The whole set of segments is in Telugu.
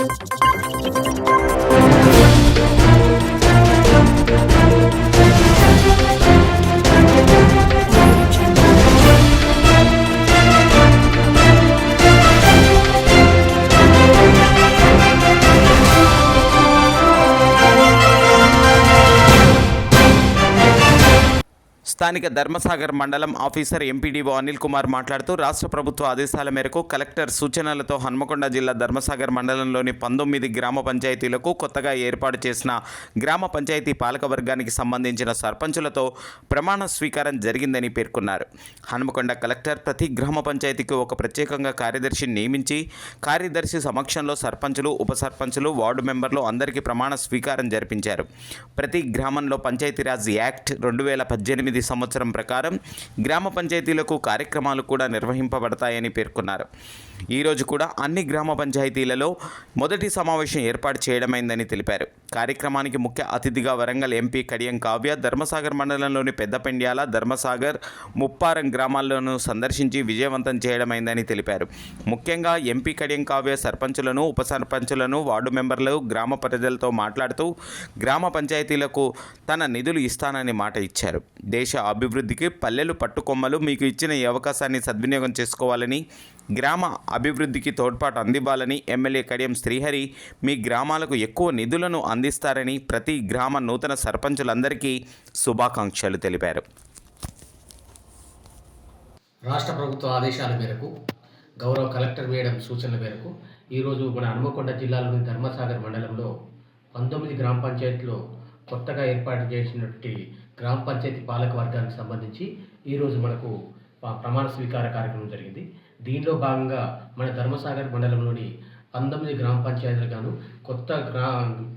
Thank you. స్థానిక ధర్మసాగర్ మండలం ఆఫీసర్ ఎంపీడీఓ అనిల్ కుమార్ మాట్లాడుతూ రాష్ట్ర ప్రభుత్వ ఆదేశాల మేరకు కలెక్టర్ సూచనలతో హన్మకొండ జిల్లా ధర్మసాగర్ మండలంలోని పంతొమ్మిది గ్రామ పంచాయతీలకు కొత్తగా ఏర్పాటు చేసిన గ్రామ పంచాయతీ పాలక వర్గానికి సంబంధించిన సర్పంచులతో ప్రమాణ స్వీకారం జరిగిందని పేర్కొన్నారు. హన్మకొండ కలెక్టర్ ప్రతి గ్రామ పంచాయతీకి ఒక ప్రత్యేకంగా కార్యదర్శిని నియమించి కార్యదర్శి సమక్షంలో సర్పంచులు ఉప సర్పంచులు వార్డు మెంబర్లు అందరికీ ప్రమాణ స్వీకారం జరిపించారు. ప్రతి గ్రామంలో పంచాయతీరాజ్ యాక్ట్ రెండు వేల పద్దెనిమిది సంవత్సరం ప్రకారం గ్రామ పంచాయతీలకు కార్యక్రమాలు కూడా నిర్వహింపబడతాయని పేర్కొన్నారు. ఈరోజు కూడా అన్ని గ్రామ పంచాయతీలలో మొదటి సమావేశం ఏర్పాటు చేయడమైందని తెలిపారు. కార్యక్రమానికి ముఖ్య అతిథిగా వరంగల్ ఎంపీ కడియం కావ్య ధర్మసాగర్ మండలంలోని పెద్దపెండ్యాల ధర్మసాగర్ ముప్పారం గ్రామాలను సందర్శించి విజయవంతం చేయడమైందని తెలిపారు. ముఖ్యంగా ఎంపీ కడియం కావ్య సర్పంచులను ఉప సర్పంచులను వార్డు మెంబర్లు గ్రామ ప్రజలతో మాట్లాడుతూ గ్రామ పంచాయతీలకు తన నిధులు ఇస్తానని మాట ఇచ్చారు. దేశ అభివృద్ధికి పల్లెలు పట్టుకొమ్మలు మీకు ఇచ్చిన ఈ అవకాశాన్ని సద్వినియోగం చేసుకోవాలని గ్రామ అభివృద్ధికి తోడ్పాటు అందివ్వాలని ఎమ్మెల్యే కడియం శ్రీహరి మీ గ్రామాలకు ఎక్కువ నిధులను అందిస్తారని ప్రతి గ్రామ నూతన సర్పంచులందరికీ శుభాకాంక్షలు తెలిపారు. రాష్ట్ర ప్రభుత్వ ఆదేశాల మేరకు గౌరవ కలెక్టర్ వేయడం సూచనల మేరకు ఈరోజు మన హనుమకొండ జిల్లాలోని ధర్మసాగర్ మండలంలో పంతొమ్మిది గ్రామ పంచాయతీలో కొత్తగా ఏర్పాటు చేసినటువంటి గ్రామ పంచాయతీ పాలక వర్గానికి సంబంధించి ఈరోజు మనకు ప్రమాణ స్వీకార కార్యక్రమం జరిగింది. దీనిలో భాగంగా మన ధర్మసాగర్ మండలంలోని పంతొమ్మిది గ్రామ పంచాయతీలు గాను కొత్త గ్రా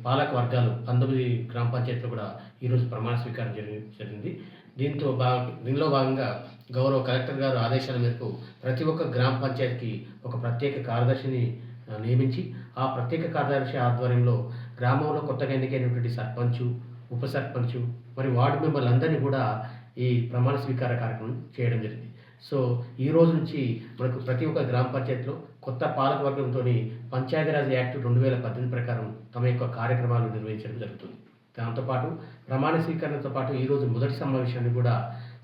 పాలక వర్గాలు పంతొమ్మిది గ్రామ పంచాయతీలు కూడా ఈరోజు ప్రమాణ స్వీకారం జరిగింది. దీంతో భాగ దీనిలో భాగంగా గౌరవ కలెక్టర్ గారు ఆదేశాల మేరకు ప్రతి ఒక్క గ్రామ పంచాయతీకి ఒక ప్రత్యేక కార్యదర్శిని నియమించి ఆ ప్రత్యేక కార్యదర్శి ఆధ్వర్యంలో గ్రామంలో కొత్తగా ఎన్నికైనటువంటి సర్పంచు ఉప సర్పంచు మరి వార్డు మెంబర్లందరినీ కూడా ఈ ప్రమాణ స్వీకార కార్యక్రమం చేయడం జరిగింది. సో ఈ రోజు నుంచి మనకు ప్రతి ఒక్క గ్రామ పంచాయతీలో కొత్త పాలకవర్గంతో పంచాయతీరాజ్ యాక్ట్ రెండు వేల పద్దెనిమిది ప్రకారం తమ యొక్క కార్యక్రమాలు నిర్వహించడం జరుగుతుంది. దాంతోపాటు ప్రమాణ స్వీకరణతో పాటు ఈరోజు మొదటి సమావేశాన్ని కూడా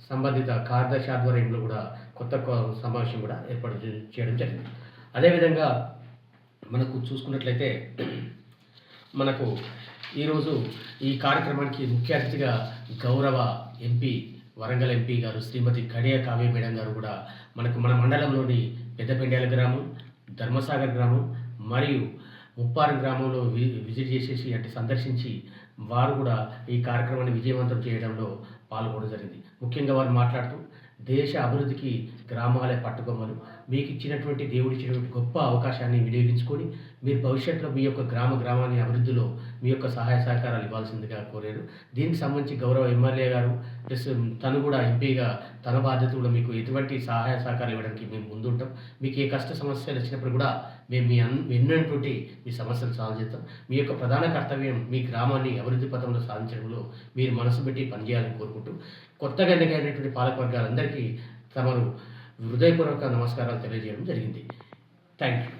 సంబంధిత కార్యదర్శి ఆధ్వర్యంలో కూడా కొత్త సమావేశం కూడా ఏర్పాటు చేయడం జరిగింది. అదేవిధంగా మనకు చూసుకున్నట్లయితే మనకు ఈరోజు ఈ కార్యక్రమానికి ముఖ్య అతిథిగా గౌరవ ఎంపీ వరంగల్ ఎంపీ గారు శ్రీమతి కడియ కావ్య మేడం గారు కూడా మనకు మన మండలంలోని పెద్దపెండ్యాల గ్రామం ధర్మసాగర్ గ్రామం మరియు ముప్పారం గ్రామంలో విజిట్ చేసేసి అంటే సందర్శించి వారు కూడా ఈ కార్యక్రమాన్ని విజయవంతం చేయడంలో పాల్గొనడం జరిగింది. ముఖ్యంగా వారు మాట్లాడుతూ దేశ అభివృద్ధికి గ్రామాలే పట్టుకోమను మీకు ఇచ్చినటువంటి దేవుడు ఇచ్చినటువంటి గొప్ప అవకాశాన్ని వినియోగించుకొని మీరు భవిష్యత్తులో మీ యొక్క గ్రామ గ్రామాన్ని అభివృద్ధిలో మీ యొక్క సహాయ సహకారాలు ఇవ్వాల్సిందిగా కోరారు. దీనికి సంబంధించి గౌరవ ఎమ్మెల్యే గారు ప్లస్ తను కూడా ఎంపీగా తన బాధ్యత కూడా మీకు ఎటువంటి సహాయ సహకారాలు ఇవ్వడానికి మేము ముందుంటాం. మీకు ఏ కష్ట సమస్యలు వచ్చినప్పుడు కూడా మేము మీ అన్ ఎన్నటువంటి మీ సమస్యలు సాల్వ్ చేస్తాం మీ యొక్క ప్రధాన కర్తవ్యం మీ గ్రామాన్ని అభివృద్ధి పథంలో సాధించడంలో మీరు మనసు పెట్టి పనిచేయాలని కోరుకుంటూ కొత్తగా ఎన్నికైనటువంటి పాలక వర్గాలందరికీ తమరు హృదయపూర్వక నమస్కారాలు తెలియజేయడం జరిగింది. Thank you